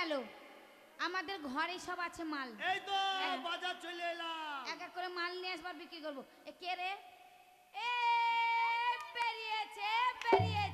গেল। আমাদের ঘরে সব আছে মাল। এই তো হ্যাঁ। বাজার চলে এলাম। এক এক করে মাল নিয়ে আসবার বিক্রি করব। এ কে রে? এ পেরিয়েছে বেরিয়েছে বেরিয়েছে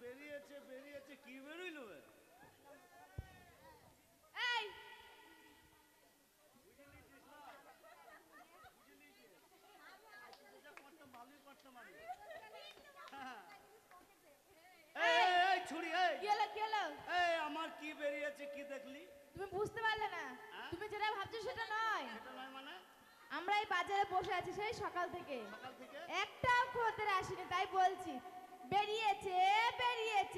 বেরিয়েছে বেরিয়েছে কি বেরোইলো? এই! কি আমার বেরিয়েছে দেখলি? তুমি বুঝতে পারলে না। হ্যাঁ? তুমি যেটা ভাবছ সেটা নয়। মানে? আমরা এই বাজারে বসে আছি সেই সকাল থেকে। সকাল থেকে? একটাও খদ্দের আসেনি তাই বলছি। বেরিয়েছে বেরিয়েছে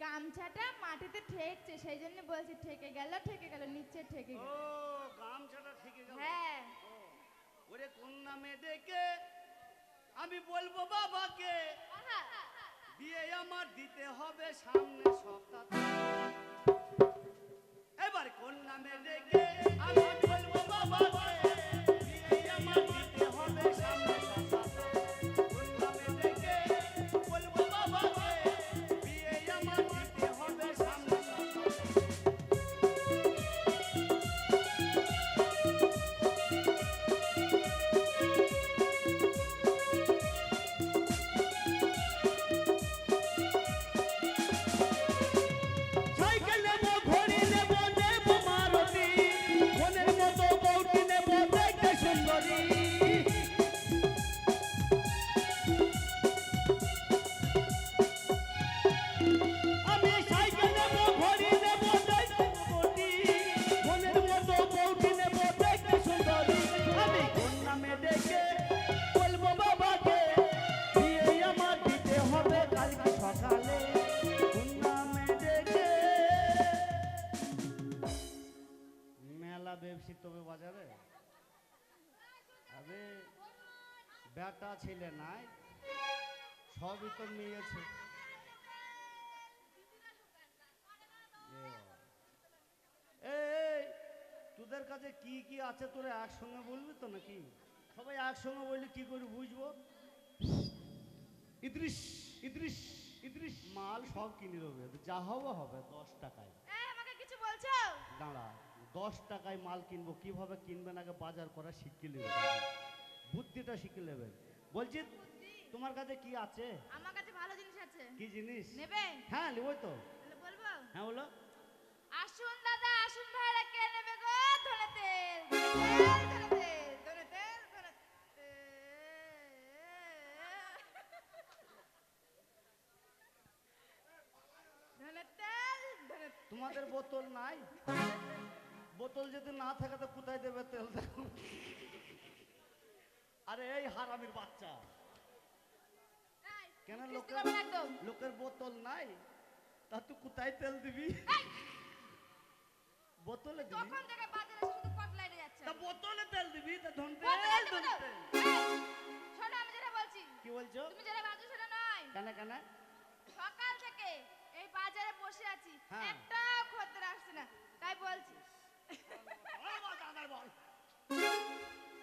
গামছাটা মাটিতে ঠেকছে সেই জন্য বলছি ঠেকে গেল ঠেকে গেল নিচে ঠেকে গেল। ও গামছাটা ঠেকে গেল। হ্যাঁ। ওরে কোন নামে ডেকে আমি বলব বাবাকে বিয়ে আমার দিতে হবে সামনে সপ্তাহে মেলা বেবসি তবে বাজারে আবে বেটা ছেলে নাই সবই তো নিয়েছে। এই তোদের কাছে কি কি আছে তোরা একসঙ্গে বলবি তো নাকি? সবাই একসঙ্গে বললে কি করে বুঝব? ইদ্রিস ইদ্রিস ইদ্রিস। মাল সব কিনে দেবে যা হবে হবে দশ টাকায়। আমাকে কিছু বলছো? দাঁড়া। দশ টাকায় মাল কিনবো কীভাবে কিনবেন আগে বাজার করা শিখে নেবেন। বুদ্ধিটা শিখে নেবেন। বলছি তোমার কাছে কি আছে? আমার কাছে ভালো জিনিস আছে। কি জিনিস? নেবে? হ্যাঁ নেব তো। বলব? হ্যাঁ বলো। আসুন দাদা আসুন ভাইরা কে নেবে গো? ধনে তেল ধনে তেল ধনে তেল ধনে তেল। ধনে তেল তোমাদের বোতল নাই? বোতল যদি না থাকে তো কোথায় দেবে তেল? আরে এই হারামির বাচ্চা। কেন লোকের লোকের বোতল নাই? তা তুই কোথায় তেল দিবি? বোতলে দিবি? তা বোতলে তেল দিবি? তা শোনো আমি যেটা বলছি। কি বলছো? তুমি যেটা ভাবছ সেটা নয়। কেন কেন? সকাল থেকে এই বাজারে বসে আছি। হ্যাঁ। একটা খদ্দের আসছে না। তাই বলছি।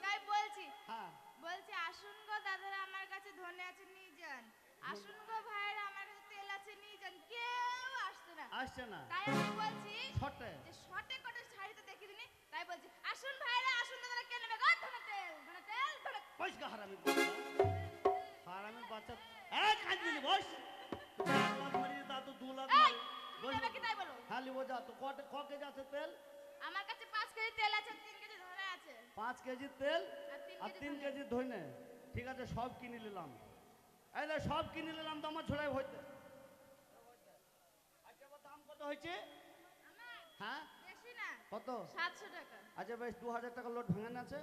তাই বলছি হ্যাঁ। বলছি আসুন গো দাদারা আমার কাছে ধনে আছে নিয়ে যান। আসুন গো ভাইরা আমার কাছে তেল আছে নিয়ে যান। কেউ আসছে না। আসছে না। তাই আমি বলছি ছটে যে শর্টে কটে শাড়িতে দেখি দিনি তাই বলছি আসুন ভাইরা আসুন দাদারা কে নেবে গো? ধনে তেল ধনে তেল ধনে বস গা হারামির বাচ্চা হারামির বাচ্চা এক কাজ দিলি বস। এক লাখ মারিয়ে তা তো দু লাখ বস কি তাই বলো। লিবো যা তো কটে ক কেজি তেল? আমার কাছে পাঁচ কেজি তেল আছে তিন কেজি ধনে আছে। পাঁচ কেজি তেল আর তিন কেজি তিন ধনে। ঠিক আছে সব কিনে নিলাম। এই সব কিনে নিলাম তো আমার ছড়াই হইতে। হয়েছে? হ্যাঁ? বেশি না কত? সাতশো টাকা। আচ্ছা বেশ দু হাজার টাকা লোড ভাঙান আছে।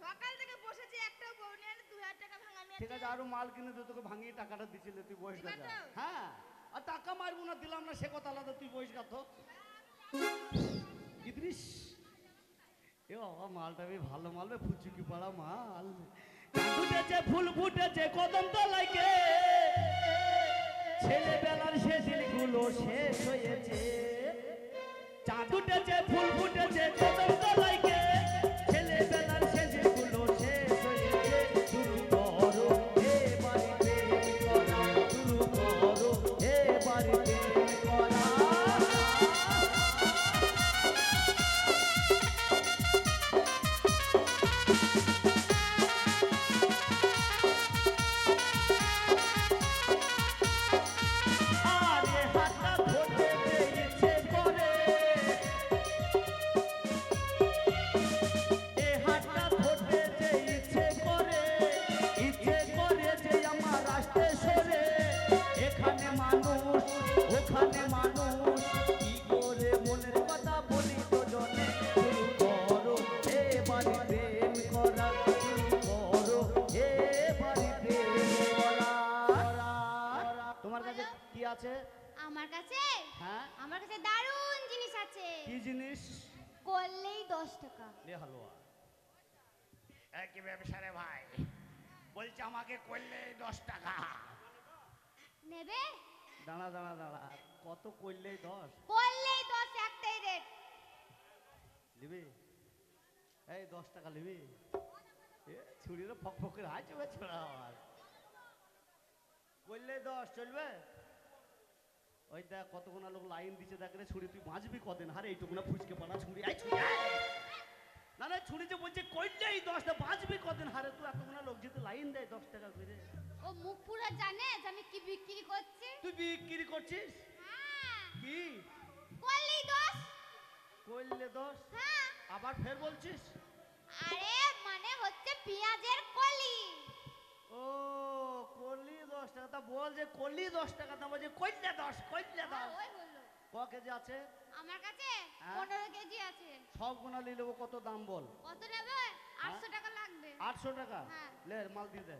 সকাল থেকে বসেছি একটা বউনি দু হাজার টাকা ভাঙানি ঠিক আছে আরও মাল কিনে দিয়ে তোকে ভাঙিয়ে টাকাটা দিছিলে তুই বয়স দিবা হ্যাঁ? আর টাকা মারবো না দিলাম না সে কথা আলাদা তুই বয়স গাথ। ইদ্রিস। এ বাবা, মালটা বেশ ভালো মাল বে, ফুচুকি পাড়া মাল। ফুটেছে, ফুল ফুটেছে, কদম তলাইকে ছেলেবেলার সে গুলো শেষ হয়েছে। চাঁদ ফুল ফুটেছে, কদম তলাইকে মানুষ ওখানে মানুষ কি করে? মনের কথা বলি তো জনে শুরু করো? হে প্রেম করা শুরু করো? হে প্রেম করা। তোমার কাছে কি আছে? আমার কাছে? হ্যাঁ? আমার কাছে দারুণ জিনিস আছে। কি জিনিস? করলেই দশ টাকা। লে হালুয়া। একই ব্যবসা রে ভাই। বলছে আমাকে করলে দশ টাকা। নেবে? দাঁড়া দাঁড়া দাঁড়া। কত করলেই দশ? করলেই দশ একটাই রেট নিবি এই দশ টাকা নিবি এ ছুরির ফক ফকের হাই চবে ছোড়া আমার। করলে দশ চলবে? ওই দেখ কতগুনা লোক লাইন দিচ্ছে দেখ রে ছুরি তুই বাঁচবি কদিন? হারে এইটুকুনা ফুচকে পাড়া ছুরি। আই ছুরি না না ছুরি যে বলছে করলেই দশটা বাঁচবি কদিন? হারে তুই এতগুনা লোক যেতে লাইন দেয় দশ টাকা করে। ও মুখ পুরো জানে যে আমি কি বিক্রি করছি? তুই বিক্রি করছিস? হ্যাঁ। কি করলেই দশ করলে দশ হ্যাঁ। আবার ফের বলছিস? আরে মানে হচ্ছে পেঁয়াজের কলি। ও কলি দশ টাকা। তা বল যে কলি দশ টাকা তা বলছে কইলে দশ কইলে হ্যাঁ, দশ। ওই হলো। ক কেজি আছে? আমার কাছে হ্যাঁ? পনেরো কেজি আছে। সব গুণা নিয়ে নেব কত দাম বল? কত নেবে? আটশো টাকা লাগবে। আটশো টাকা? হ্যাঁ। লে মাল দিয়ে দে।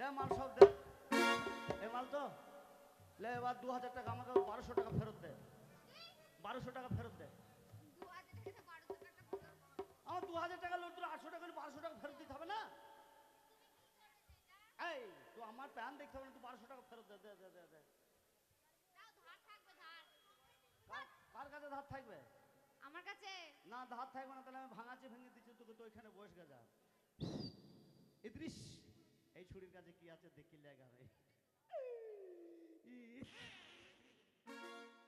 দে মাল সব দে। এ মাল তো। লে এবার দু হাজার টাকা আমাকে বারোশো টাকা ফেরত দে। বারোশো টাকা ফেরত দে। দু হাজার টাকা বারোশো টাকা আমার দু হাজার টাকা লোক তোর আটশো টাকা বারোশো টাকা ফেরত দিতে হবে না? এই তুই আমার প্যান দেখতে হবে না তুই বারোশো টাকা ফেরত দে দে দে দে দে। ধার থাকবে কার কার কাছে ধার থাকবে? আমার কাছে। না ধার থাকবে না তাহলে আমি ভাঙাচে ভেঙে দিচ্ছি তোকে তো ওইখানে বসে গেছা ইদ্রিস এই ছুরির কাছে কি আছে দেখি লেগা রে